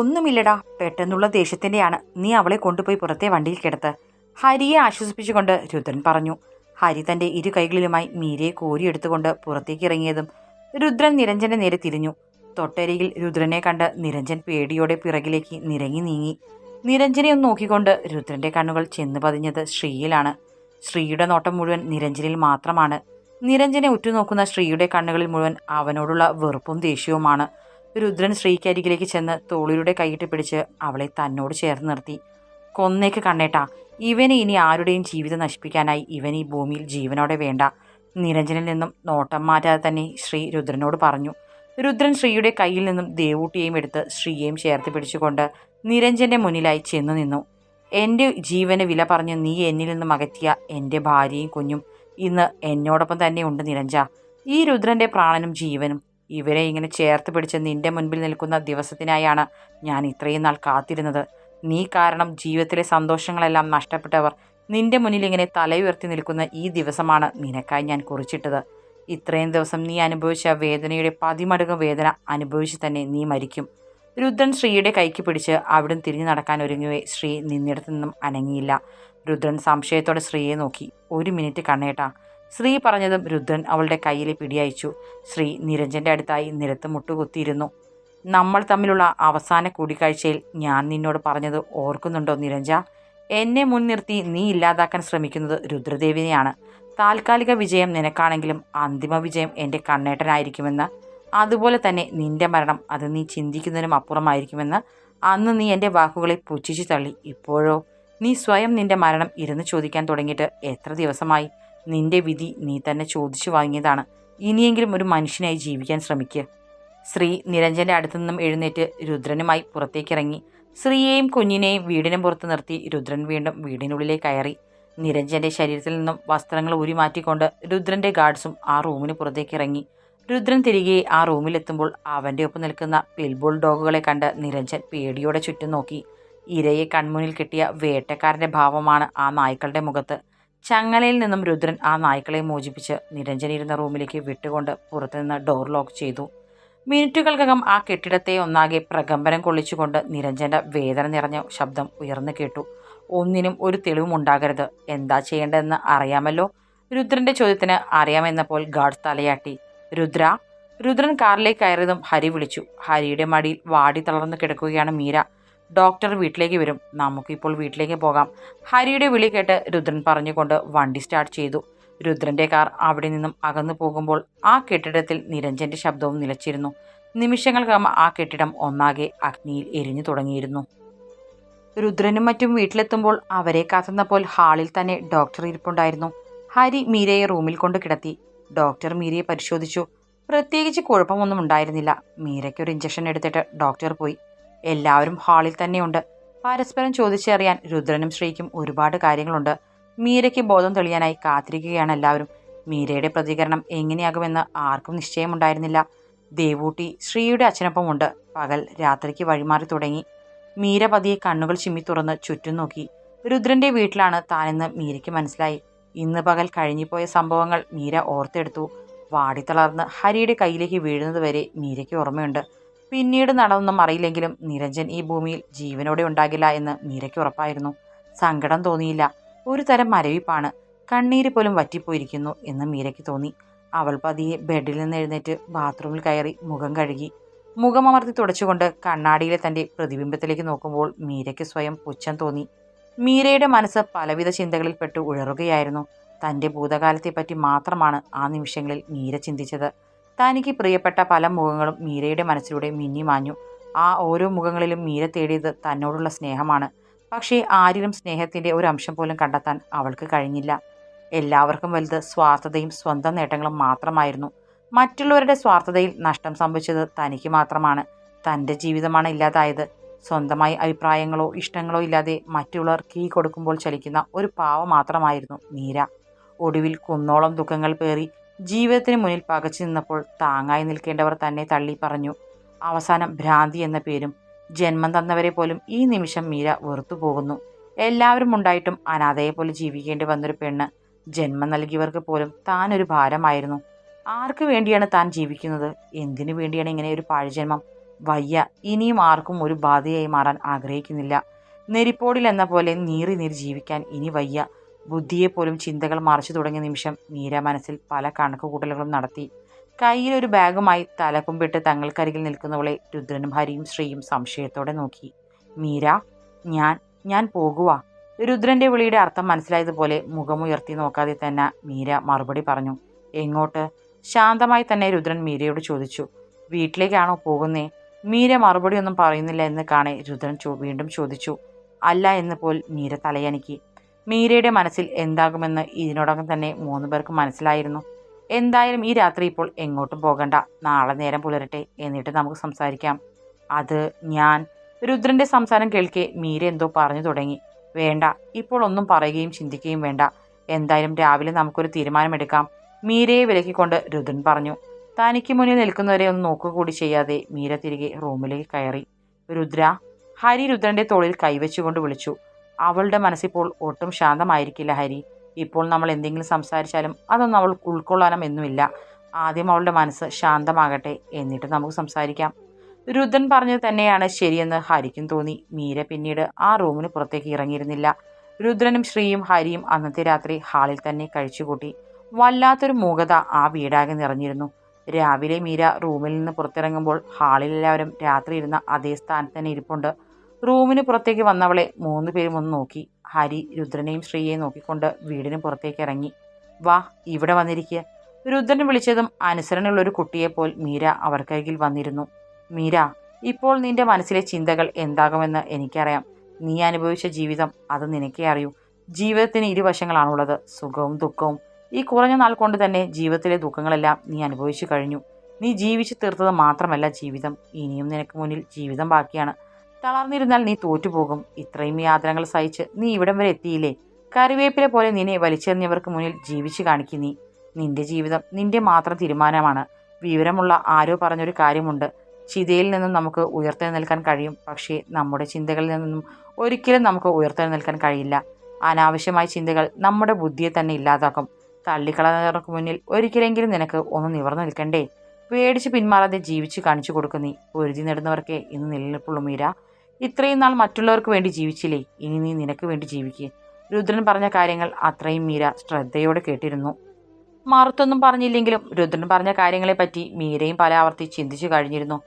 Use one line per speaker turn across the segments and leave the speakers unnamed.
ഒന്നുമില്ലടാ. പെട്ടെന്നുള്ള ദേഷ്യത്തിന്റെയാണ് നീ അവളെ കൊണ്ടുപോയി പുറത്തെ വണ്ടിയിൽ കിടത്ത്. ഹരിയെ ആശ്വസിപ്പിച്ചുകൊണ്ട് രുദ്രൻ പറഞ്ഞു. ഹരി തന്റെ ഇരു കൈകളിലുമായി മീരയെ കോരിയെടുത്തുകൊണ്ട് പുറത്തേക്ക് ഇറങ്ങിയതും രുദ്രൻ നിരഞ്ജന്റെ നേരെ തിരിഞ്ഞു. തൊട്ടരികിൽ രുദ്രനെ കണ്ട് നിരഞ്ജൻ പേടിയോടെ പിറകിലേക്ക് നിരങ്ങി നീങ്ങി. നിരഞ്ജനെ ഒന്ന് നോക്കിക്കൊണ്ട് രുദ്രന്റെ കണ്ണുകൾ ചെന്ന് പതിഞ്ഞത് ശ്രീയിലാണ്. ശ്രീയുടെ നോട്ടം മുഴുവൻ നിരഞ്ജനിൽ മാത്രമാണ്. നിരഞ്ജനെ ഉറ്റുനോക്കുന്ന ശ്രീയുടെ കണ്ണുകളിൽ മുഴുവൻ അവനോടുള്ള വെറുപ്പും ദേഷ്യവുമാണ്. രുദ്രൻ ശ്രീക്കരികിലേക്ക് ചെന്ന് തോളിലൂടെ കൈയിട്ട് പിടിച്ച് അവളെ തന്നോട് ചേർന്ന് നിർത്തി. കൊന്നേക്ക് കണ്ണേട്ടാ ഇവനെ ഇനി ആരുടെയും ജീവിതം നശിപ്പിക്കാനായി ഇവൻ ഈ ഭൂമിയിൽ ജീവനോടെ വേണ്ട. നിരഞ്ജനിൽ നിന്നും നോട്ടം മാറ്റാതെ തന്നെ ശ്രീ രുദ്രനോട് പറഞ്ഞു. രുദ്രൻ ശ്രീയുടെ കയ്യിൽ നിന്നും ദേവൂട്ടിയെയും എടുത്ത് ശ്രീയെയും ചേർത്ത് പിടിച്ചുകൊണ്ട് നിരഞ്ജന്റെ മുന്നിലായി ചെന്നു നിന്നു. എന്റെ ജീവന് വില പറഞ്ഞ് നീ എന്നിൽ നിന്നും അകറ്റിയ എന്റെ ഭാര്യയും കുഞ്ഞും ഇന്ന് എന്നോടൊപ്പം തന്നെ ഉണ്ട് നിരഞ്ജ. ഈ രുദ്രന്റെ പ്രാണനും ജീവനും ഇവരെ ഇങ്ങനെ ചേർത്ത് പിടിച്ച് നിന്റെ മുൻപിൽ നിൽക്കുന്ന ദിവസത്തിനായാണ് ഞാൻ ഇത്രയും നാൾ കാത്തിരുന്നത്. നീ കാരണം ജീവിതത്തിലെ സന്തോഷങ്ങളെല്ലാം നഷ്ടപ്പെട്ടവർ നിന്റെ മുന്നിൽ ഇങ്ങനെ തലയുയർത്തി നിൽക്കുന്ന ഈ ദിവസമാണ് നിനക്കായി ഞാൻ കുറിച്ചിട്ടത്. ഇത്രയും ദിവസം നീ അനുഭവിച്ച വേദനയുടെ പതിമടങ്ങ് വേദന അനുഭവിച്ച് തന്നെ നീ മരിക്കും. രുദ്രൻ ശ്രീയുടെ കൈക്ക് പിടിച്ച് അവിടുന്ന് തിരിഞ്ഞു നടക്കാൻ ഒരുങ്ങുവേ ശ്രീ നിന്നിടത്തു നിന്നും അനങ്ങിയില്ല. രുദ്രൻ സംശയത്തോടെ ശ്രീയെ നോക്കി. ഒരു മിനിറ്റ് കണ്ണേട്ടാ ശ്രീ പറഞ്ഞതും രുദ്രൻ അവളുടെ കയ്യിൽ പിടിയയച്ചു ശ്രീ നിരഞ്ജന്റെ അടുത്തായി നിരത്ത് മുട്ടുകുത്തിയിരുന്നു. നമ്മൾ തമ്മിലുള്ള അവസാന കൂടിക്കാഴ്ചയിൽ ഞാൻ നിന്നോട് പറഞ്ഞത് ഓർക്കുന്നുണ്ടോ നിരഞ്ജ? എന്നെ മുൻനിർത്തി നീ ഇല്ലാതാക്കാൻ ശ്രമിക്കുന്നത് രുദ്രദേവിനെയാണ്. താൽക്കാലിക വിജയം നിനക്കാണെങ്കിലും അന്തിമ വിജയം എന്റെ കണ്ണേട്ടനായിരിക്കുമെന്ന്. അതുപോലെ തന്നെ നിന്റെ മരണം അത് നീ ചിന്തിക്കുന്നതിനും അപ്പുറമായിരിക്കുമെന്ന്. അന്ന് നീ എന്റെ വാക്കുകളെ പുച്ഛിച്ചു തള്ളി. ഇപ്പോഴോ? നീ സ്വയം നിന്റെ മരണം ഇരുന്ന് ചോദിക്കാൻ തുടങ്ങിയിട്ട് എത്ര ദിവസമായി? നിന്റെ വിധി നീ തന്നെ ചോദിച്ചു വാങ്ങിയതാണ്. ഇനിയെങ്കിലും ഒരു മനുഷ്യനായി ജീവിക്കാൻ ശ്രമിക്കുക ശ്രീ നിരഞ്ജന്റെ അടുത്തു നിന്നും എഴുന്നേറ്റ് രുദ്രനുമായി പുറത്തേക്കിറങ്ങി. ശ്രീയെയും കുഞ്ഞിനെയും വീടിനും പുറത്ത് നിർത്തി രുദ്രൻ വീണ്ടും വീടിനുള്ളിലേക്ക് കയറി. നിരഞ്ജന്റെ ശരീരത്തിൽ നിന്നും വസ്ത്രങ്ങൾ ഊരിമാറ്റിക്കൊണ്ട് രുദ്രന്റെ ഗാർഡ്സും ആ റൂമിന് പുറത്തേക്ക് ഇറങ്ങി രുദ്രൻ തിരികെ ആ റൂമിലെത്തുമ്പോൾ അവന്റെ ഒപ്പം നിൽക്കുന്ന പിൽബോൾ ഡോഗുകളെ കണ്ട് നിരഞ്ജൻ പേടിയോടെ ചുറ്റും നോക്കി. ഇരയെ കൺമുന്നിൽ കിട്ടിയ വേട്ടക്കാരന്റെ ഭാവമാണ് ആ നായ്ക്കളുടെ മുഖത്ത്. ചങ്ങലയിൽ നിന്നും രുദ്രൻ ആ നായ്ക്കളെ മോചിപ്പിച്ച് നിരഞ്ജൻ ഇരുന്ന റൂമിലേക്ക് വിട്ടുകൊണ്ട് പുറത്തുനിന്ന് ഡോർ ലോക്ക് ചെയ്തു. മിനിറ്റുകൾക്കകം ആ കെട്ടിടത്തെ ഒന്നാകെ പ്രകമ്പനം കൊള്ളിച്ചുകൊണ്ട് നിരഞ്ജന്റെ വേദന നിറഞ്ഞ ശബ്ദം ഉയർന്നു കേട്ടു. ഒന്നിനും ഒരു തെളിവും ഉണ്ടാകരുത്. എന്താ ചെയ്യേണ്ടതെന്ന് അറിയാമല്ലോ? രുദ്രന്റെ ചോദ്യത്തിന് അറിയാമെന്നപ്പോൾ ഗാർഡ് തലയാട്ടി. രുദ്ര രുദ്രൻ കാറിലേക്ക് കയറിയതും ഹരി വിളിച്ചു. ഹരിയുടെ മടിയിൽ വാടി തളർന്നു കിടക്കുകയാണ് മീര. ഡോക്ടർ വീട്ടിലേക്ക് വരും. നമുക്കിപ്പോൾ വീട്ടിലേക്ക് പോകാം. ഹരിയുടെ വിളി കേട്ട് രുദ്രൻ പറഞ്ഞുകൊണ്ട് വണ്ടി സ്റ്റാർട്ട് ചെയ്തു. രുദ്രന്റെ കാർ അവിടെ നിന്നും അകന്നു പോകുമ്പോൾ ആ കെട്ടിടത്തിൽ നിരഞ്ജന്റെ ശബ്ദവും നിലച്ചിരുന്നു. നിമിഷങ്ങൾക്കകം ആ കെട്ടിടം ഒന്നാകെ അഗ്നിയിൽ എരിഞ്ഞു തുടങ്ങിയിരുന്നു. രുദ്രനും മറ്റും വീട്ടിലെത്തുമ്പോൾ അവരെ കാത്തുന്നപ്പോൾ ഹാളിൽ തന്നെ ഡോക്ടർ ഇരിപ്പുണ്ടായിരുന്നു. ഹരി മീരയെ റൂമിൽ കൊണ്ട് കിടത്തി. ഡോക്ടർ മീരയെ പരിശോധിച്ചു. പ്രത്യേകിച്ച് കുഴപ്പമൊന്നും ഉണ്ടായിരുന്നില്ല. മീരയ്ക്കൊരു ഇഞ്ചക്ഷൻ എടുത്തിട്ട് ഡോക്ടർ പോയി. എല്ലാവരും ഹാളിൽ തന്നെയുണ്ട്. പരസ്പരം ചോദിച്ചറിയാൻ രുദ്രനും ശ്രീക്കും ഒരുപാട് കാര്യങ്ങളുണ്ട്. മീരയ്ക്ക് ബോധം തെളിയാനായി കാത്തിരിക്കുകയാണ് എല്ലാവരും. മീരയുടെ പ്രതികരണം എങ്ങനെയാകുമെന്ന് ആർക്കും നിശ്ചയമുണ്ടായിരുന്നില്ല. ദേവൂട്ടി ശ്രീയുടെ അച്ഛനൊപ്പമുണ്ട്. പകൽ രാത്രിക്ക് വഴിമാറി തുടങ്ങി. മീര പതിയെ കണ്ണുകൾ ചിമ്മി തുറന്ന് ചുറ്റും നോക്കി. രുദ്രന്റെ വീട്ടിലാണ് താനെന്ന് മീരയ്ക്ക് മനസ്സിലായി. ഇന്ന് പകൽ കഴിഞ്ഞുപോയ സംഭവങ്ങൾ മീര ഓർത്തെടുത്തു. വാടിത്തളർന്ന് ഹരിയുടെ കയ്യിലേക്ക് വീഴുന്നതുവരെ മീരയ്ക്ക് ഓർമ്മയുണ്ട്. പിന്നീട് നടന്നൊന്നും അറിയില്ലെങ്കിലും നിരഞ്ജൻ ഈ ഭൂമിയിൽ ജീവനോടെ ഉണ്ടാകില്ല എന്ന് മീരയ്ക്ക് ഉറപ്പായിരുന്നു. സങ്കടം തോന്നിയില്ല. ഒരു തരം മരവിപ്പാണ്. കണ്ണീര് പോലും വറ്റിപ്പോയിരിക്കുന്നു എന്ന് മീരയ്ക്ക് തോന്നി. അവൾ പതിയെ ബെഡിൽ നിന്ന് എഴുന്നേറ്റ് ബാത്റൂമിൽ കയറി മുഖം കഴുകി. മുഖമമർത്തി തുടച്ചുകൊണ്ട് കണ്ണാടിയിലെ തന്റെ പ്രതിബിംബത്തിലേക്ക് നോക്കുമ്പോൾ മീരയ്ക്ക് സ്വയം പുച്ഛം തോന്നി. മീരയുടെ മനസ്സ് പലവിധ ചിന്തകളിൽപ്പെട്ട് ഉഴറുകയായിരുന്നു. തന്റെ ഭൂതകാലത്തെപ്പറ്റി മാത്രമാണ് ആ നിമിഷങ്ങളിൽ മീര ചിന്തിച്ചത്. തനിക്ക് പ്രിയപ്പെട്ട പല മുഖങ്ങളും മീരയുടെ മനസ്സിലൂടെ മിന്നിമാഞ്ഞു ആ ഓരോ മുഖങ്ങളിലും മീര തേടിയത് തന്നോടുള്ള സ്നേഹമാണ്. പക്ഷേ ആരിലും സ്നേഹത്തിന്റെ ഒരു അംശം പോലും കണ്ടെത്താൻ അവൾക്ക് കഴിഞ്ഞില്ല. എല്ലാവർക്കും വലുത് സ്വാർത്ഥതയും സ്വന്തം നേട്ടങ്ങളും മാത്രമായിരുന്നു. മറ്റുള്ളവരുടെ സ്വാർത്ഥതയിൽ നഷ്ടം സംഭവിച്ചത് തനിക്ക് മാത്രമാണ്. തന്റെ ജീവിതമാണ് ഇല്ലാതായത്. സ്വന്തമായി അഭിപ്രായങ്ങളോ ഇഷ്ടങ്ങളോ ഇല്ലാതെ മറ്റുള്ളവർ കീ കൊടുക്കുമ്പോൾ ചലിക്കുന്ന ഒരു പാവ മാത്രമായിരുന്നു മീര. ഒടുവിൽ കുന്നോളം ദുഃഖങ്ങൾ പേറി ജീവിതത്തിന് മുന്നിൽ പകച്ചു നിന്നപ്പോൾ താങ്ങായി നിൽക്കേണ്ടവർ തന്നെ തള്ളി പറഞ്ഞു. അവസാനം ഭ്രാന്തി എന്ന പേരും ജന്മം തന്നവരെ പോലും ഈ നിമിഷം മീര വെറുത്തു പോകുന്നു എല്ലാവരും ഉണ്ടായിട്ടും അനാഥയെ പോലെ ജീവിക്കേണ്ടി വന്നൊരു പെണ്ണ് ജന്മം നൽകിയവർക്ക് പോലും താൻ ഒരു ഭാരമായിരുന്നു. ആർക്ക് വേണ്ടിയാണ് താൻ ജീവിക്കുന്നത്? എന്തിനു വേണ്ടിയാണ് ഇങ്ങനെ ഒരു പാഴ്ജന്മം? വയ്യ ഇനിയും ആർക്കും ഒരു ബാധയായി മാറാൻ ആഗ്രഹിക്കുന്നില്ല. നെരിപ്പോടിൽ എന്ന പോലെ നീറി നീറി ജീവിക്കാൻ ഇനി വയ്യ. ബുദ്ധിയെപ്പോലും ചിന്തകൾ മറിച്ചു തുടങ്ങിയ നിമിഷം മീര മനസ്സിൽ പല കണക്കുകൂട്ടലുകളും നടത്തി. കയ്യിലൊരു ബാഗുമായി തലകുമ്പിട്ട് തങ്ങൾക്കരികിൽ നിൽക്കുന്നവളെ രുദ്രനും ഹരിയും ശ്രീയും സംശയത്തോടെ നോക്കി. മീര ഞാൻ ഞാൻ പോകുക രുദ്രന്റെ വിളിയുടെ അർത്ഥം മനസ്സിലായതുപോലെ മുഖമുയർത്തി നോക്കാതെ തന്നെ മീര മറുപടി പറഞ്ഞു. എങ്ങോട്ട്? ശാന്തമായി തന്നെ രുദ്രൻ മീരയോട് ചോദിച്ചു. വീട്ടിലേക്കാണോ പോകുന്നേ? മീര മറുപടി ഒന്നും പറയുന്നില്ല എന്ന് കാണെ രുദ്രൻ വീണ്ടും ചോദിച്ചു. അല്ല എന്ന് പോൽ മീര തലയനക്കി. മീരയുടെ മനസ്സിൽ എന്താകുമെന്ന് ഇതിനോടകം തന്നെ മൂന്നു പേർക്ക് മനസ്സിലായിരുന്നു. എന്തായാലും ഈ രാത്രി ഇപ്പോൾ എങ്ങോട്ടും പോകണ്ട. നാളെ നേരം പുലരട്ടെ എന്നിട്ട് നമുക്ക് സംസാരിക്കാം. അത് ഞാൻ രുദ്രന്റെ സംസാരം കേൾക്കെ മീര എന്തോ പറഞ്ഞു തുടങ്ങി. വേണ്ട ഇപ്പോൾ ഒന്നും പറയുകയും ചിന്തിക്കുകയും വേണ്ട. എന്തായാലും രാവിലെ നമുക്കൊരു തീരുമാനമെടുക്കാം. മീരയെ വിലക്കിക്കൊണ്ട് രുദ്രൻ പറഞ്ഞു തനിക്ക് മുന്നിൽ നിൽക്കുന്നവരെ ഒന്ന് നോക്കുക കൂടി ചെയ്യാതെ. മീര തിരികെ റൂമിലേക്ക് കയറി. രുദ്ര ഹരി രുദ്രന്റെ തോളിൽ കൈവച്ചുകൊണ്ട് വിളിച്ചു. അവളുടെ മനസ്സിപ്പോൾ ഒട്ടും ശാന്തമായിരിക്കില്ല ഹരി. ഇപ്പോൾ നമ്മൾ എന്തെങ്കിലും സംസാരിച്ചാലും അതൊന്നും അവൾ ഉൾക്കൊള്ളാനും എന്നുമില്ല ആദ്യം അവളുടെ മനസ്സ് ശാന്തമാകട്ടെ എന്നിട്ട് നമുക്ക് സംസാരിക്കാം. രുദ്രൻ പറഞ്ഞത് തന്നെയാണ് ശരിയെന്ന് ഹരിക്കും തോന്നി. മീര പിന്നീട് ആ റൂമിന് പുറത്തേക്ക് ഇറങ്ങിയിരുന്നില്ല. രുദ്രനും ശ്രീയും ഹരിയും അന്നത്തെ രാത്രി ഹാളിൽ തന്നെ കഴിച്ചുകൂട്ടി വല്ലാത്തൊരു മൂകത ആ വീടാകെ നിറഞ്ഞിരുന്നു. രാവിലെ മീര റൂമിൽ നിന്ന് പുറത്തിറങ്ങുമ്പോൾ ഹാളിൽ എല്ലാവരും രാത്രി ഇരുന്ന അതേ സ്ഥാനത്ത് തന്നെ ഇരിപ്പുണ്ട്. റൂമിന് പുറത്തേക്ക് വന്നവളെ മൂന്ന് പേരും ഒന്ന് നോക്കി. ഹരി രുദ്രനെയും ശ്രീയെയും നോക്കിക്കൊണ്ട് വീടിന് പുറത്തേക്ക് ഇറങ്ങി. വാ ഇവിടെ വന്നിരിക്കുക രുദ്രൻ വിളിച്ചതും അനുസരണയുള്ള ഒരു കുട്ടിയെപ്പോൽ മീര അവർക്കരികിൽ വന്നിരുന്നു. മീര ഇപ്പോൾ നിന്റെ മനസ്സിലെ ചിന്തകൾ എന്താകുമെന്ന് എനിക്കറിയാം. നീ അനുഭവിച്ച ജീവിതം അത് നിനക്കേ അറിയൂ. ജീവിതത്തിന് ഇരുവശങ്ങളാണുള്ളത് സുഖവും ദുഃഖവും. ഈ കുറഞ്ഞ നാൾ കൊണ്ട് തന്നെ ജീവിതത്തിലെ ദുഃഖങ്ങളെല്ലാം നീ അനുഭവിച്ചു കഴിഞ്ഞു. നീ ജീവിച്ചു തീർത്തത് മാത്രമല്ല ജീവിതം. ഇനിയും നിനക്ക് മുന്നിൽ ജീവിതം ബാക്കിയാണ്. തളർന്നിരുന്നാൽ നീ തോറ്റുപോകും. ഇത്രയും യാതനകൾ സഹിച്ച് നീ ഇവിടം വരെ എത്തിയില്ലേ? കറിവേപ്പിലെ പോലെ നിന്നെ വലിച്ചെറിഞ്ഞവർക്ക് മുന്നിൽ ജീവിച്ചു കാണിക്കും നീ. നിന്റെ ജീവിതം നിന്റെ മാത്രം തീരുമാനമാണ്. വിവരമുള്ള ആരോ പറഞ്ഞൊരു കാര്യമുണ്ട്. ചിതയിൽ നിന്നും നമുക്ക് ഉയർത്തെഴുന്നേൽക്കാൻ കഴിയും. പക്ഷേ നമ്മുടെ ചിന്തകളിൽ നിന്നും ഒരിക്കലും നമുക്ക് ഉയർത്തെഴുന്നേൽക്കാൻ കഴിയില്ല. അനാവശ്യമായ ചിന്തകൾ നമ്മുടെ ബുദ്ധിയെ തന്നെ ഇല്ലാതാക്കും. തള്ളിക്കളഞ്ഞവർക്ക് മുന്നിൽ ഒരിക്കലെങ്കിലും നിനക്ക് ഒന്ന് നിവർന്നു നിൽക്കണ്ടേ? പേടിച്ച് പിന്മാറാതെ ജീവിച്ച് കാണിച്ചു കൊടുക്കും നീ. പൊരുതി നേടുന്നവർക്കേ ഇന്ന് നിലനിൽപ്പുള്ളൂ മീര. ഇത്രയും നാൾ മറ്റുള്ളവർക്ക് വേണ്ടി ജീവിച്ചില്ലേ? ഇനി നീ നിനക്ക് വേണ്ടി ജീവിക്കുക രുദ്രൻ പറഞ്ഞ കാര്യങ്ങൾ അത്രയും മീര ശ്രദ്ധയോടെ കേട്ടിരുന്നു. മറുത്തൊന്നും പറഞ്ഞില്ലെങ്കിലും രുദ്രൻ പറഞ്ഞ കാര്യങ്ങളെപ്പറ്റി മീരയും പല ആവർത്തി ചിന്തിച്ചു കഴിഞ്ഞിരുന്നു.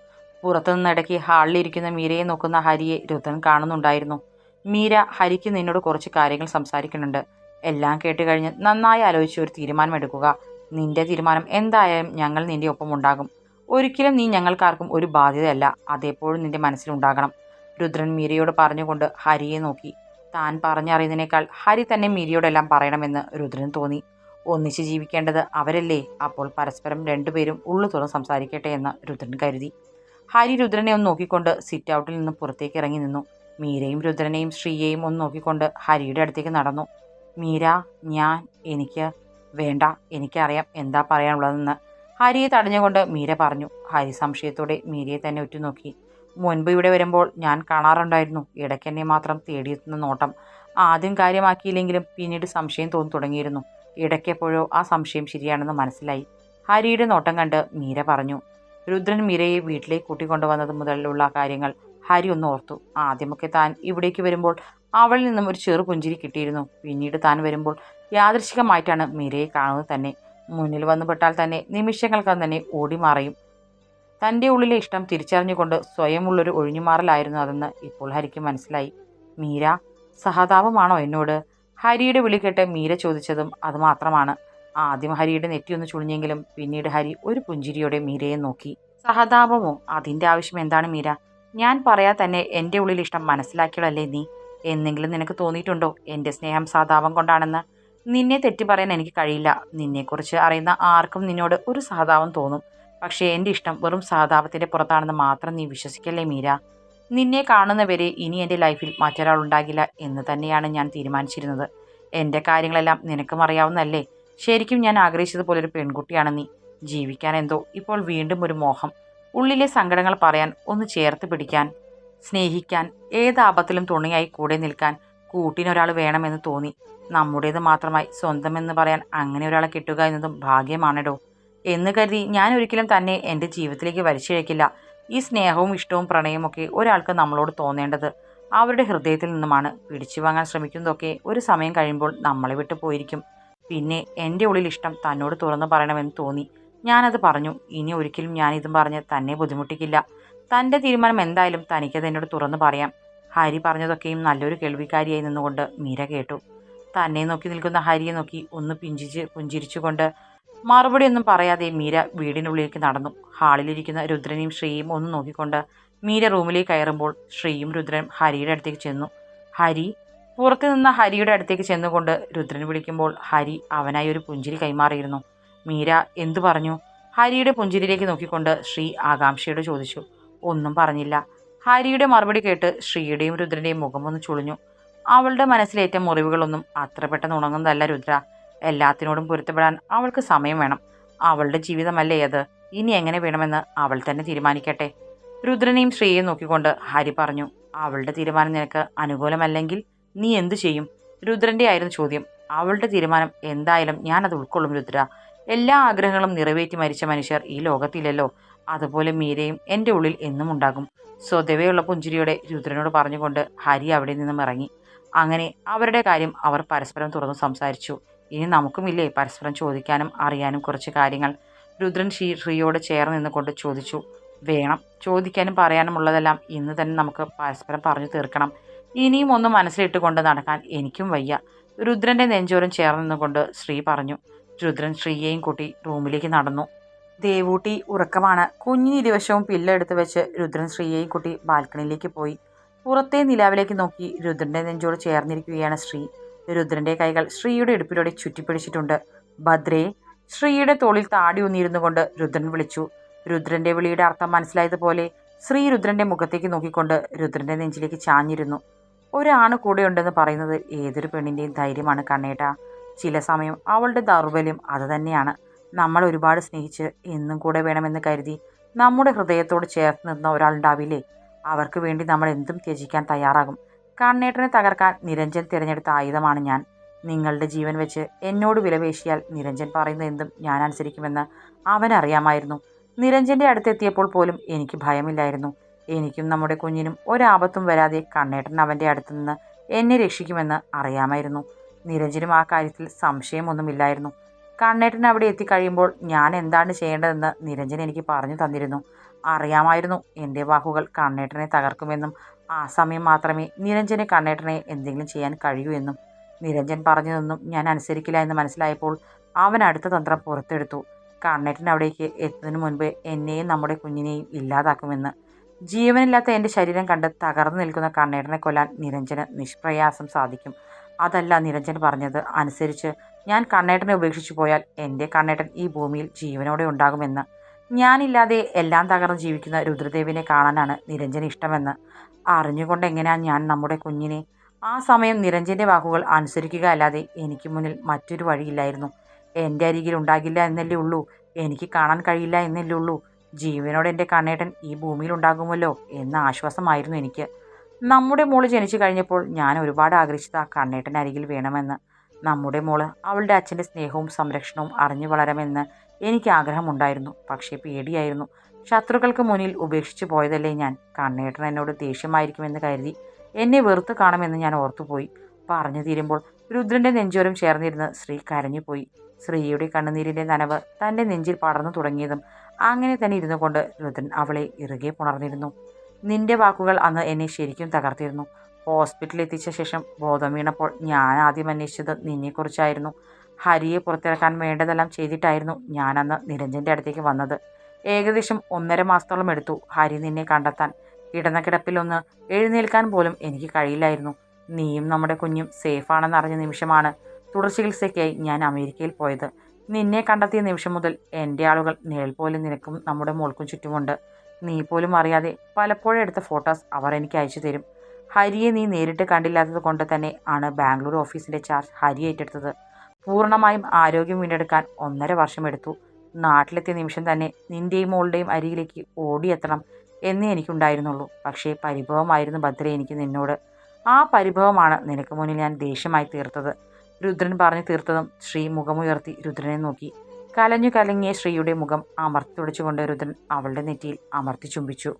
പുറത്തുനിന്നിടയ്ക്ക് ഹാളിലിരിക്കുന്ന മീരയെ നോക്കുന്ന ഹരിയെ രുദ്രൻ കാണുന്നുണ്ടായിരുന്നു. മീര ഹരിക്ക് നിന്നോട് കുറച്ച് കാര്യങ്ങൾ സംസാരിക്കുന്നുണ്ട്. എല്ലാം കേട്ട് കഴിഞ്ഞ് നന്നായി ആലോചിച്ച് ഒരു തീരുമാനമെടുക്കുക. നിന്റെ തീരുമാനം എന്തായാലും ഞങ്ങൾ നിന്റെ ഒപ്പം ഉണ്ടാകും ഒരിക്കലും നീ ഞങ്ങൾക്കാർക്കും ഒരു ബാധ്യതയല്ല. അതെപ്പോഴും നിന്റെ മനസ്സിലുണ്ടാകണം രുദ്രൻ മീരയോട് പറഞ്ഞുകൊണ്ട് ഹരിയെ നോക്കി. താൻ പറഞ്ഞറിയുന്നതിനേക്കാൾ ഹരി തന്നെ മീരയോടെല്ലാം പറയണമെന്ന് രുദ്രൻ തോന്നി. ഒന്നിച്ച് ജീവിക്കേണ്ടത് അവരല്ലേ? അപ്പോൾ പരസ്പരം രണ്ടുപേരും ഉള്ളു തുറന്ന് സംസാരിക്കട്ടെ എന്ന് രുദ്രൻ കരുതി. ഹരി രുദ്രനെ ഒന്ന് നോക്കിക്കൊണ്ട് സിറ്റ് ഔട്ടിൽ നിന്ന് പുറത്തേക്ക് ഇറങ്ങി നിന്നു. മീരയും രുദ്രനെയും ശ്രീയെയും ഒന്ന് നോക്കിക്കൊണ്ട് ഹരിയുടെ അടുത്തേക്ക് നടന്നു. മീര ഞാൻ എനിക്ക് വേണ്ട. എനിക്കറിയാം എന്താ പറയാനുള്ളതെന്ന്. ഹരിയെ തടഞ്ഞുകൊണ്ട് മീര പറഞ്ഞു. ഹരി സംശയത്തോടെ മീരയെ തന്നെ ഉറ്റുനോക്കി. മുൻപ് ഇവിടെ വരുമ്പോൾ ഞാൻ കാണാറുണ്ടായിരുന്നു. ഇടയ്ക്കെന്നെ മാത്രം തേടിയെത്തുന്ന നോട്ടം. ആദ്യം കാര്യമാക്കിയില്ലെങ്കിലും പിന്നീട് സംശയം തോന്നി തുടങ്ങിയിരുന്നു. ഇടയ്ക്കെപ്പോഴോ ആ സംശയം ശരിയാണെന്ന് മനസ്സിലായി. ഹരിയുടെ നോട്ടം കണ്ട് മീര പറഞ്ഞു രുദ്രൻ മീരയെ വീട്ടിലേക്ക് കൂട്ടിക്കൊണ്ടുവന്നത് മുതലുള്ള കാര്യങ്ങൾ ഹരി ഒന്ന് ഓർത്തു. ആദ്യമൊക്കെ താൻ ഇവിടേക്ക് വരുമ്പോൾ അവളിൽ നിന്നും ഒരു ചെറു പുഞ്ചിരി കിട്ടിയിരുന്നു. പിന്നീട് താൻ വരുമ്പോൾ യാദൃശികമായിട്ടാണ് മീരയെ കാണുന്നത് തന്നെ. മുന്നിൽ വന്നുപെട്ടാൽ തന്നെ നിമിഷങ്ങൾക്കകം തന്നെ ഓടി മറയും. തന്റെ ഉള്ളിലെ ഇഷ്ടം തിരിച്ചറിഞ്ഞുകൊണ്ട് സ്വയമുള്ളൊരു ഒഴിഞ്ഞുമാറലായിരുന്നു അതെന്ന് ഇപ്പോൾ ഹരിക്ക് മനസ്സിലായി. മീര സഹതാപമാണോ എന്നോട്? ഹരിയുടെ വിളി കേട്ട് മീര ചോദിച്ചതും അതുമാത്രമാണ് ആദ്യം ഹരിയുടെ നെറ്റിയൊന്ന് ചുളിഞ്ഞെങ്കിലും പിന്നീട് ഹരി ഒരു പുഞ്ചിരിയോടെ മീരയെ നോക്കി. സഹതാപമോ? അതിന്റെ ആവശ്യം എന്താണ് മീര? ഞാൻ പറയാ തന്നെ എന്റെ ഉള്ളിൽ ഇഷ്ടം മനസ്സിലാക്കിയതല്ലേ നീ? എന്നെങ്കിലും നിനക്ക് തോന്നിയിട്ടുണ്ടോ? എന്റെ സ്നേഹം സഹതാപം കൊണ്ടാണെന്ന്? നിന്നെ തെറ്റി പറയാൻ എനിക്ക് കഴിയില്ല. നിന്നെക്കുറിച്ച് അറിയുന്ന ആർക്കും നിന്നോട് ഒരു സഹതാപം തോന്നും. പക്ഷേ എന്റെ ഇഷ്ടം വെറും സഹതാപത്തിന്റെ പുറത്താണെന്ന് മാത്രം നീ വിശ്വസിക്കല്ലേ മീര? നിന്നെ കാണുന്നവരെ ഇനി എന്റെ ലൈഫിൽ മറ്റൊരാൾ ഉണ്ടാകില്ല എന്ന് തന്നെയാണ് ഞാൻ തീരുമാനിച്ചിരുന്നത്. എന്റെ കാര്യങ്ങളെല്ലാം നിനക്കും അറിയാവുന്നല്ലേ ശരിക്കും ഞാൻ ആഗ്രഹിച്ചതുപോലെ ഒരു പെൺകുട്ടിയാണ് നീ. ജീവിക്കാൻ എന്തോ ഇപ്പോൾ വീണ്ടും ഒരു മോഹം. ഉള്ളിലെ സങ്കടങ്ങൾ പറയാൻ ഒന്ന് ചേർത്ത് പിടിക്കാൻ സ്നേഹിക്കാൻ ഏതാപത്തിലും തുണയായി കൂടെ നിൽക്കാൻ കൂട്ടിനൊരാൾ വേണമെന്ന് തോന്നി. നമ്മുടേത് മാത്രമായി സ്വന്തമെന്ന് പറയാൻ അങ്ങനെ ഒരാളെ കിട്ടുക എന്നതും ഭാഗ്യമാണെടോ. എന്ന് കരുതി ഞാൻ ഒരിക്കലും തന്നെ എന്റെ ജീവിതത്തിലേക്ക് വലിച്ചിഴക്കില്ല. ഈ സ്നേഹവും ഇഷ്ടവും പ്രണയമൊക്കെ ഒരാൾക്ക് നമ്മളോട് തോന്നേണ്ടത് അവരുടെ ഹൃദയത്തിൽ നിന്നുമാണ്. പിടിച്ചു വാങ്ങാൻ ശ്രമിക്കുന്നതൊക്കെ ഒരു സമയം കഴിയുമ്പോൾ നമ്മളെ വിട്ട് പോയിരിക്കും. പിന്നെ എന്റെ ഉള്ളിൽ ഇഷ്ടം തന്നോട് തുറന്നു പറയണമെന്ന് തോന്നി. ഞാനത് പറഞ്ഞു. ഇനി ഒരിക്കലും ഞാൻ ഇതും പറഞ്ഞ് തന്നെ ബുദ്ധിമുട്ടിക്കില്ല. തന്റെ തീരുമാനം എന്തായാലും തനിക്കത് എന്നോട് തുറന്നു പറയാം. ഹരി പറഞ്ഞതൊക്കെയും നല്ലൊരു കേൾവിക്കാരിയായി നിന്നുകൊണ്ട് മീര കേട്ടു. തന്നെ നോക്കി നിൽക്കുന്ന ഹരിയെ നോക്കി ഒന്ന് പിഞ്ചിച്ച് പുഞ്ചിരിച്ചുകൊണ്ട് മറുപടി ഒന്നും പറയാതെ മീര വീടിനുള്ളിലേക്ക് നടന്നു. ഹാളിലിരിക്കുന്ന രുദ്രനെയും ശ്രീയും ഒന്ന് നോക്കിക്കൊണ്ട് മീര റൂമിലേക്ക് കയറുമ്പോൾ ശ്രീയും രുദ്രനും ഹരിയുടെ അടുത്തേക്ക് ചെന്നു. ഹരി പുറത്തു നിന്ന ഹരിയുടെ അടുത്തേക്ക് ചെന്നുകൊണ്ട് രുദ്രൻ വിളിക്കുമ്പോൾ ഹരി അവനായി ഒരു പുഞ്ചിരി കൈമാറിയിരുന്നു. മീര എന്തു പറഞ്ഞു? ഹരിയുടെ പുഞ്ചിരിയിലേക്ക് നോക്കിക്കൊണ്ട് ശ്രീ ആകാംക്ഷയോട് ചോദിച്ചു. ഒന്നും പറഞ്ഞില്ല. ഹരിയുടെ മറുപടി കേട്ട് ശ്രീയുടെയും രുദ്രന്റെയും മുഖമൊന്ന് ചുളിഞ്ഞു. അവളുടെ മനസ്സിലേറ്റ മുറിവുകളൊന്നും അത്ര പെട്ടെന്ന് ഉണങ്ങുന്നതല്ല രുദ്ര. എല്ലാത്തിനോടും പൊരുത്തപ്പെടാൻ അവൾക്ക് സമയം വേണം. അവളുടെ ജീവിതമല്ലേ അത്? ഇനി എങ്ങനെ വേണമെന്ന് അവൾ തന്നെ തീരുമാനിക്കട്ടെ. രുദ്രനെയും ശ്രീയെയും നോക്കിക്കൊണ്ട് ഹരി പറഞ്ഞു അവളുടെ തീരുമാനം നിനക്ക് അനുകൂലമല്ലെങ്കിൽ നീ എന്തു ചെയ്യും? രുദ്രന്റെ ആയിരുന്നു ചോദ്യം. അവളുടെ തീരുമാനം എന്തായാലും ഞാനത് ഉൾക്കൊള്ളും രുദ്ര. എല്ലാ ആഗ്രഹങ്ങളും നിറവേറ്റി മരിച്ച മനുഷ്യർ ഈ ലോകത്തില്ലല്ലോ. അതുപോലെ മീരയും എന്റെ ഉള്ളിൽ എന്നും ഉണ്ടാകും. സ്വതവേയുള്ള പുഞ്ചിരിയോടെ രുദ്രനോട് പറഞ്ഞുകൊണ്ട് ഹരി അവിടെ നിന്നും ഇറങ്ങി. അങ്ങനെ അവരുടെ കാര്യം അവർ പരസ്പരം തുറന്നു സംസാരിച്ചു. ഇനി നമുക്കുമില്ലേ പരസ്പരം ചോദിക്കാനും അറിയാനും കുറച്ച് കാര്യങ്ങൾ. രുദ്രൻ ശ്രീ ശ്രീയോട് ചേർന്ന് നിന്നുകൊണ്ട് ചോദിച്ചു വേണം ചോദിക്കാനും പറയാനും ഉള്ളതെല്ലാം ഇന്ന് തന്നെ നമുക്ക് പരസ്പരം പറഞ്ഞു തീർക്കണം. ഇനിയും ഒന്ന് മനസ്സിലിട്ടുകൊണ്ട് നടക്കാൻ എനിക്കും വയ്യ. രുദ്രന്റെ നെഞ്ചോരം ചേർന്ന് നിന്നുകൊണ്ട് ശ്രീ പറഞ്ഞു രുദ്രൻ ശ്രീയെയും കൂട്ടി റൂമിലേക്ക് നടന്നു. ദേവൂട്ടി ഉറക്കമാണ്. കുഞ്ഞിന് ഇരുവശവും പില്ല എടുത്ത് വെച്ച് രുദ്രൻ ശ്രീയെയും കൂട്ടി ബാൽക്കണിയിലേക്ക് പോയി. പുറത്തെ നിലാവിലേക്ക് നോക്കി രുദ്രന്റെ നെഞ്ചോട് ചേർന്നിരിക്കുകയാണ് ശ്രീ. രുദ്രന്റെ കൈകൾ ശ്രീയുടെ ഇടുപ്പിലൂടെ ചുറ്റിപ്പിടിച്ചിട്ടുണ്ട്. ഭദ്രേ ശ്രീയുടെ തോളിൽ താടി ഊന്നിയിരുന്നു കൊണ്ട് രുദ്രൻ വിളിച്ചു. രുദ്രന്റെ വിളിയുടെ അർത്ഥം മനസ്സിലായതുപോലെ ശ്രീ രുദ്രന്റെ മുഖത്തേക്ക് നോക്കിക്കൊണ്ട് രുദ്രന്റെ നെഞ്ചിലേക്ക് ചാഞ്ഞിരുന്നു. ഒരാണ് കൂടെയുണ്ടെന്ന് പറയുന്നത് ഏതൊരു പെണ്ണിന്റെയും ധൈര്യമാണ് കണ്ണേട്ട. ചില സമയം അവളുടെ ദൗർബല്യം അത് തന്നെയാണ്. നമ്മൾ ഒരുപാട് സ്നേഹിച്ച് എന്നും കൂടെ വേണമെന്ന് കരുതി നമ്മുടെ ഹൃദയത്തോട് ചേർത്ത് നിന്ന ഒരാളുണ്ടാവില്ലേ അവർക്ക് വേണ്ടി നമ്മൾ എന്തും ത്യജിക്കാൻ തയ്യാറാകും. കണ്ണേട്ടനെ തകർക്കാൻ നിരഞ്ജൻ തിരഞ്ഞെടുത്ത ആയുധമാണ് ഞാൻ. നിങ്ങളുടെ ജീവൻ വെച്ച് എന്നോട് വിലപേശിയാൽ നിരഞ്ജൻ പറയുന്ന എന്തും ഞാൻ അനുസരിക്കുമെന്ന് അവനറിയാമായിരുന്നു. നിരഞ്ജന്റെ അടുത്തെത്തിയപ്പോൾ പോലും എനിക്ക് ഭയമില്ലായിരുന്നു. എനിക്കും നമ്മുടെ കുഞ്ഞിനും ഒരാപത്തും വരാതെ കണ്ണേട്ടൻ അവന്റെ അടുത്തു നിന്ന് എന്നെ രക്ഷിക്കുമെന്ന് അറിയാമായിരുന്നു. നിരഞ്ജനും ആ കാര്യത്തിൽ സംശയമൊന്നുമില്ലായിരുന്നു. കണ്ണേട്ടൻ അവിടെ എത്തിക്കഴിയുമ്പോൾ ഞാൻ എന്താണ് ചെയ്യേണ്ടതെന്ന് നിരഞ്ജൻ എനിക്ക് പറഞ്ഞു തന്നിരുന്നു. അറിയാമായിരുന്നു. എന്റെ വാക്കുകൾ കണ്ണേട്ടനെ തകർക്കുമെന്നും ആ സമയം മാത്രമേ നിരഞ്ജനെ കണ്ണേട്ടനെ എന്തെങ്കിലും ചെയ്യാൻ കഴിയൂ എന്നും നിരഞ്ജൻ പറഞ്ഞതൊന്നും ഞാൻ അനുസരിക്കില്ല എന്ന് മനസ്സിലായപ്പോൾ അവൻ അടുത്ത തന്ത്രം പുറത്തെടുത്തു. കണ്ണേട്ടൻ അവിടേക്ക് എത്തുന്നതിന് മുൻപ് എന്നെയും നമ്മുടെ കുഞ്ഞിനെയും ഇല്ലാതാക്കുമെന്ന്. ജീവനില്ലാത്ത എന്റെ ശരീരം കണ്ട് തകർന്നു നിൽക്കുന്ന കണ്ണേട്ടനെ കൊല്ലാൻ നിരഞ്ജന് നിഷ്പ്രയാസം സാധിക്കും. അതല്ല നിരഞ്ജൻ പറഞ്ഞത്. അനുസരിച്ച് ഞാൻ കണ്ണേട്ടനെ ഉപേക്ഷിച്ചു പോയാൽ എന്റെ കണ്ണേട്ടൻ ഈ ഭൂമിയിൽ ജീവനോടെ ഉണ്ടാകുമെന്ന്. ഞാനില്ലാതെ എല്ലാം തകർന്ന് ജീവിക്കുന്ന രുദ്രദേവിനെ കാണാനാണ് നിരഞ്ജന് ഇഷ്ടമെന്ന്. അറിഞ്ഞുകൊണ്ട് എങ്ങനെയാണ് ഞാൻ നമ്മുടെ കുഞ്ഞിനെ ആ സമയം നിരഞ്ജന്റെ വാക്കുകൾ അനുസരിക്കുക അല്ലാതെ എനിക്ക് മുന്നിൽ മറ്റൊരു വഴിയില്ലായിരുന്നു. എന്റെ അരികിൽ ഉണ്ടാകില്ല എന്നല്ലേ ഉള്ളൂ. എനിക്ക് കാണാൻ കഴിയില്ല എന്നല്ലേ ഉള്ളൂ. ജീവനോട് എന്റെ കണ്ണേട്ടൻ ഈ ഭൂമിയിൽ ഉണ്ടാകുമല്ലോ എന്ന ആശ്വാസമായിരുന്നു എനിക്ക്. നമ്മുടെ മോൾ ജനിച്ചു കഴിഞ്ഞപ്പോൾ ഞാൻ ഒരുപാട് ആഗ്രഹിച്ചത് ആ കണ്ണേട്ടൻ അരികിൽ വേണമെന്ന്. നമ്മുടെ മോൾ അവളുടെ അച്ഛന്റെ സ്നേഹവും സംരക്ഷണവും അറിഞ്ഞു വളരമെന്ന് എനിക്ക് ആഗ്രഹമുണ്ടായിരുന്നു. പക്ഷേ പേടിയായിരുന്നു. ശത്രുക്കൾക്ക് മുന്നിൽ ഉപേക്ഷിച്ചു പോയതല്ലേ ഞാൻ? കണ്ണേട്ടൻ എന്നോട് ദേഷ്യമായിരിക്കുമെന്ന് കരുതി എന്നെ വെറുത്ത് കാണുമെന്ന് ഞാൻ ഓർത്തുപോയി. പറഞ്ഞു തീരുമ്പോൾ രുദ്രന്റെ നെഞ്ചോരം ചേർന്നിരുന്ന് ശ്രീ കരഞ്ഞുപോയി. ശ്രീയുടെ കണ്ണുനീരിന്റെ നനവ് തന്റെ നെഞ്ചിൽ പടർന്നു തുടങ്ങിയതും അങ്ങനെ തന്നെ ഇരുന്നു കൊണ്ട് രുദ്രൻ അവളെ ഇറുകെ പുണർന്നിരുന്നു. നിന്റെ വാക്കുകൾ അന്ന് എന്നെ ശരിക്കും തകർത്തിരുന്നു. ഹോസ്പിറ്റലിൽ എത്തിച്ച ശേഷം ബോധം വീണപ്പോൾ ഞാൻ ആദ്യം അന്വേഷിച്ചത് നിന്നെക്കുറിച്ചായിരുന്നു. ഹരിയെ പുറത്തിറക്കാൻ വേണ്ടതെല്ലാം ചെയ്തിട്ടായിരുന്നു ഞാനന്ന് നിരഞ്ജന്റെ അടുത്തേക്ക് വന്നത്. ഏകദേശം ഒന്നര മാസത്തോളം എടുത്തു ഹരി നിന്നെ കണ്ടെത്താൻ. കിടന്ന കിടപ്പിലൊന്ന് എഴുന്നേൽക്കാൻ പോലും എനിക്ക് കഴിയില്ലായിരുന്നു. നീയും നമ്മുടെ കുഞ്ഞും സേഫാണെന്ന് അറിഞ്ഞ നിമിഷമാണ് തുടർ ചികിത്സയ്ക്കായി ഞാൻ അമേരിക്കയിൽ പോയത്. നിന്നെ കണ്ടെത്തിയ നിമിഷം മുതൽ എന്റെ ആളുകൾ നിഴൽ പോലും നിനക്കും നമ്മുടെ മോൾക്കും ചുറ്റുമുണ്ട്. നീ പോലും അറിയാതെ പലപ്പോഴും എടുത്ത ഫോട്ടോസ് അവർ എനിക്ക് അയച്ചു തരും. ഹരിയെ നീ നേരിട്ട് കണ്ടില്ലാത്തത് കൊണ്ട് തന്നെ ആണ് ബാംഗ്ലൂർ ഓഫീസിന്റെ ചാർജ് ഹരി ഏറ്റെടുത്തത്. പൂർണമായും ആരോഗ്യം വീണ്ടെടുക്കാൻ ഒന്നര വർഷം എടുത്തു. നാട്ടിലെത്തിയ നിമിഷം തന്നെ നിന്റെയും മോളുടെയും അരികിലേക്ക് ഓടിയെത്തണം എന്നേ എനിക്കുണ്ടായിരുന്നുള്ളൂ. പക്ഷേ പരിഭവമായിരുന്നു ഭദ്ര എനിക്ക് നിന്നോട്. ആ പരിഭവമാണ് നിനക്ക് മുന്നിൽ ഞാൻ ദേഷ്യമായി തീർത്തത്. രുദ്രൻ പറഞ്ഞു തീർത്തതും ശ്രീ മുഖമുയർത്തി രുദ്രനെ നോക്കി. കലഞ്ഞു കലങ്ങിയ ശ്രീയുടെ മുഖം അമർത്തി തുടച്ചുകൊണ്ട് രുദ്രൻ അവളുടെ നെറ്റിയിൽ അമർത്തി ചുംബിച്ചു.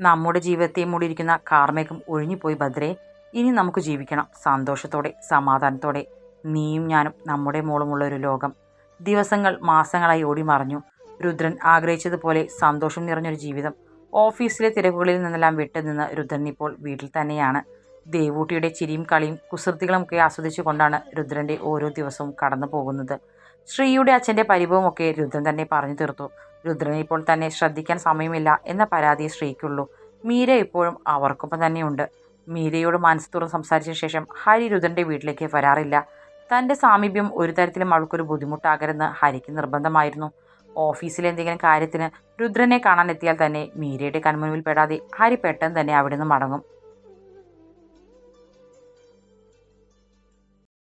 നമ്മുടെ ജീവിതത്തെ മൂടിയിരിക്കുന്ന കാർമേഘം ഒഴിഞ്ഞുപോയി ഭദ്രേ. ഇനി നമുക്ക് ജീവിക്കണം. സന്തോഷത്തോടെ സമാധാനത്തോടെ. നീയും ഞാനും നമ്മുടെ മോളുമുള്ള ഒരു ലോകം. ദിവസങ്ങൾ മാസങ്ങളായി ഓടി മറഞ്ഞു. രുദ്രൻ ആഗ്രഹിച്ചതുപോലെ സന്തോഷം നിറഞ്ഞൊരു ജീവിതം. ഓഫീസിലെ തിരക്കുകളിൽ നിന്നെല്ലാം വിട്ടുനിന്ന് രുദ്രൻ ഇപ്പോൾ വീട്ടിൽ തന്നെയാണ്. ദേവൂട്ടിയുടെ ചിരിയും കളിയും കുസൃതികളും ഒക്കെ കുസൃതികളുമൊക്കെ ആസ്വദിച്ചുകൊണ്ടാണ് രുദ്രന്റെ ഓരോ ദിവസവും കടന്നു പോകുന്നത്. ശ്രീയുടെ അച്ഛന്റെ പരിഭവമൊക്കെ രുദ്രൻ തന്നെ പറഞ്ഞു തീർത്തു. രുദ്രനെ ഇപ്പോൾ തന്നെ ശ്രദ്ധിക്കാൻ സമയമില്ല എന്ന പരാതി ശ്രീക്കുള്ളൂ. മീര ഇപ്പോഴും അവർക്കൊപ്പം തന്നെയുണ്ട്. മീരയോട് മനസ്സ് തുറന്ന് സംസാരിച്ച ശേഷം ഹരി രുദ്രന്റെ വീട്ടിലേക്ക് വരാറില്ല. തന്റെ സാമീപ്യം ഒരു തരത്തിലും അവൾക്കൊരു ബുദ്ധിമുട്ടാകരുതെന്ന് ഹരിക്ക് നിർബന്ധമായിരുന്നു. ഓഫീസിലെ എന്തെങ്കിലും കാര്യത്തിന് രുദ്രനെ കാണാൻ എത്തിയാൽ തന്നെ മീരയുടെ കൺമുൻപിൽ പെടാതെ ഹരി പെട്ടെന്ന് തന്നെ അവിടെ നിന്ന് മടങ്ങും.